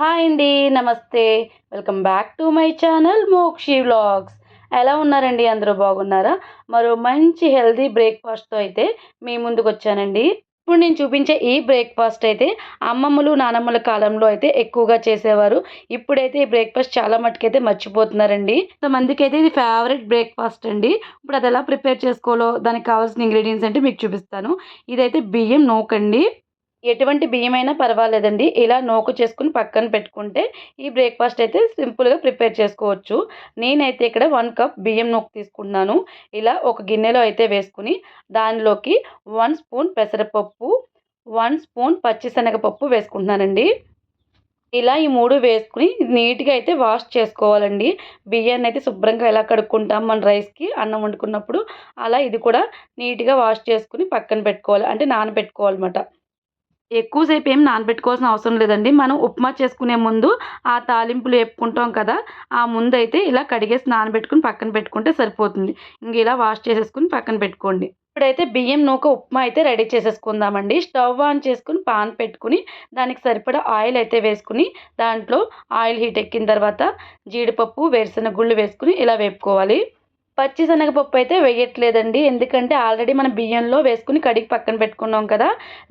Hi అండి namaste. Welcome back to my channel Mokshi vlogs. ఎలా ఉన్నారండి? అందరూ బాగున్నారా? మరో మంచి హెల్తీ బ్రేక్ఫాస్ట్తో అయితే మీ ముందుకు వచ్చానండి. ఇప్పుడు నేను చూపించే ఈ బ్రేక్ఫాస్ట్ అయితే అమ్మమ్మలు నానమ్మల కాలంలో అయితే ఎక్కువగా చేసేవారు. ఇప్పుడైతే ఈ బ్రేక్ఫాస్ట్ చాలా మట్టుకైతే మర్చిపోతున్నారండి. కొంతమందికి అయితే ఇది ఫేవరెట్ బ్రేక్ఫాస్ట్ అండి. ఇప్పుడు అది ఎలా ప్రిపేర్ చేసుకోవాలో దానికి కావాల్సిన ఇంగ్రీడియంట్స్ అంటే మీకు చూపిస్తాను. ఇదైతే బియ్యం నూకండి. ఎటువంటి బియ్యమైనా పర్వాలేదండి. ఇలా నోకు చేసుకుని పక్కన పెట్టుకుంటే ఈ బ్రేక్ఫాస్ట్ అయితే సింపుల్గా ప్రిపేర్ చేసుకోవచ్చు. నేనైతే ఇక్కడ వన్ కప్ బియ్యం నూకు తీసుకున్నాను ఇలా ఒక గిన్నెలో అయితే వేసుకుని దానిలోకి వన్ స్పూన్ పెసరపప్పు వన్ స్పూన్ పచ్చిశనగపప్పు వేసుకుంటున్నానండి. ఇలా ఈ మూడు వేసుకుని నీట్గా అయితే వాష్ చేసుకోవాలండి. బియ్యాన్ని అయితే శుభ్రంగా ఎలా కడుక్కుంటాం మన రైస్కి అన్నం వండుకున్నప్పుడు అలా ఇది కూడా నీట్గా వాష్ చేసుకుని పక్కన పెట్టుకోవాలి. అంటే నానబెట్టుకోవాలన్నమాట. ఎక్కువసేపు ఏం నానబెట్టుకోవాల్సిన అవసరం లేదండి. మనం ఉప్మా చేసుకునే ముందు ఆ తాలింపులు వేపుకుంటాం కదా ఆ ముందు అయితే ఇలా కడిగేసి నానబెట్టుకుని పక్కన పెట్టుకుంటే సరిపోతుంది. ఇంక ఇలా వాష్ చేసేసుకుని పక్కన పెట్టుకోండి. ఇప్పుడైతే బియ్యం నూక ఉప్మా అయితే రెడీ చేసేసుకుందామండి. స్టవ్ ఆన్ చేసుకుని పాన్ పెట్టుకుని దానికి సరిపడా ఆయిల్ అయితే వేసుకుని దాంట్లో ఆయిల్ హీట్ ఎక్కిన తర్వాత జీడిపప్పు వేరుశెనగ గుళ్ళు వేసుకుని ఇలా వేపుకోవాలి. పచ్చిశనగపప్పు అయితే వేయట్లేదండి. ఎందుకంటే ఆల్రెడీ మనం బియ్యంలో వేసుకుని కడిగి పక్కన పెట్టుకున్నాం కదా.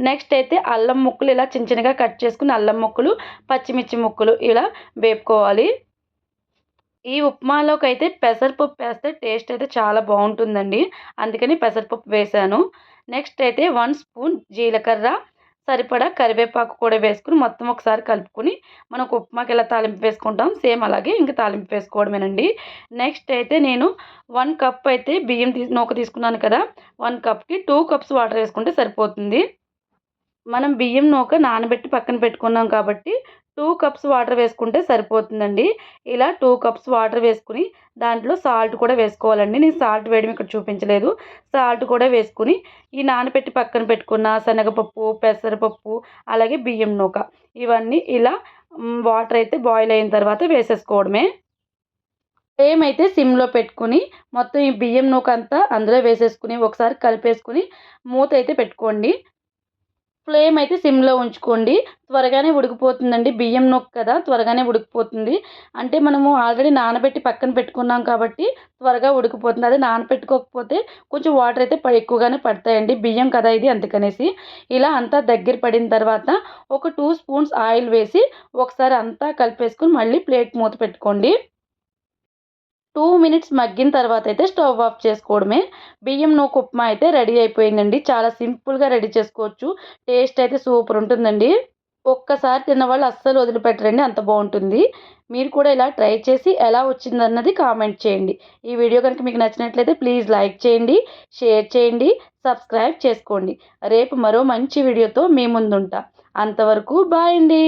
నెక్స్ట్ అయితే అల్లం ముక్కలు ఇలా చిన్న చిన్నగా కట్ చేసుకుని అల్లం ముక్కలు పచ్చిమిర్చి ముక్కలు ఇలా వేపుకోవాలి. ఈ ఉప్మాలోకి అయితే పెసరపప్పు వేస్తే టేస్ట్ అయితే చాలా బాగుంటుందండి. అందుకని పెసరపప్పు వేసాను. నెక్స్ట్ అయితే వన్ స్పూన్ జీలకర్ర సరిపడా కరివేపాకు కూడా వేసుకుని మొత్తం ఒకసారి కలుపుకొని మనకు ఉప్మాకి ఎలా తాలింపు వేసుకుంటాం సేమ్ అలాగే ఇంకా తాలింపు వేసుకోవడమేనండి. నెక్స్ట్ అయితే నేను వన్ కప్ అయితే బియ్యం తీ నూక తీసుకున్నాను కదా వన్ కప్కి టూ కప్స్ వాటర్ వేసుకుంటే సరిపోతుంది. మనం బియ్యం నూక నానబెట్టి పక్కన పెట్టుకున్నాం కాబట్టి టూ కప్స్ వాటర్ వేసుకుంటే సరిపోతుందండి. ఇలా టూ కప్స్ వాటర్ వేసుకుని దాంట్లో సాల్ట్ కూడా వేసుకోవాలండి. నేను సాల్ట్ వేయడం ఇక్కడ చూపించలేదు. సాల్ట్ కూడా వేసుకుని ఈ నానబెట్టి పక్కన పెట్టుకున్న శనగపప్పు పెసరపప్పు అలాగే బియ్యం నూక ఇవన్నీ ఇలా వాటర్ అయితే బాయిల్ అయిన తర్వాత వేసేసుకోవడమే. ఫ్లేమ్ అయితే సిమ్లో పెట్టుకుని మొత్తం ఈ బియ్యం నూక అంతా అందులో వేసేసుకుని ఒకసారి కలిపేసుకుని మూత అయితే పెట్టుకోండి. ఫ్లేమ్ అయితే సిమ్లో ఉంచుకోండి. త్వరగానే ఉడికిపోతుందండి. బియ్యం నొక్కు కదా త్వరగానే ఉడికిపోతుంది. అంటే మనము ఆల్రెడీ నానబెట్టి పక్కన పెట్టుకున్నాం కాబట్టి త్వరగా ఉడికిపోతుంది. అదే నానబెట్టుకోకపోతే కొంచెం వాటర్ అయితే ఎక్కువగానే పడతాయండి. బియ్యం కదా ఇది అందుకనేసి. ఇలా అంతా దగ్గర పడిన తర్వాత ఒక టూ స్పూన్స్ ఆయిల్ వేసి ఒకసారి అంతా కలిపేసుకుని మళ్ళీ ప్లేట్ మూత పెట్టుకోండి. టూ మినిట్స్ మగ్గిన తర్వాత అయితే స్టవ్ ఆఫ్ చేసుకోవడమే. బియ్యం నూకు ఉప్మా అయితే రెడీ అయిపోయిందండి. చాలా సింపుల్గా రెడీ చేసుకోవచ్చు. టేస్ట్ అయితే సూపర్ ఉంటుందండి. ఒక్కసారి తిన్నవాళ్ళు అస్సలు వదిలిపెట్టరండి. అంత బాగుంటుంది. మీరు కూడా ఇలా ట్రై చేసి ఎలా వచ్చిందన్నది కామెంట్ చేయండి. ఈ వీడియో కనుక మీకు నచ్చినట్లయితే ప్లీజ్ లైక్ చేయండి షేర్ చేయండి సబ్స్క్రైబ్ చేసుకోండి. రేపు మరో మంచి వీడియోతో మీ ముందుంటా. అంతవరకు బాయ్ అండి.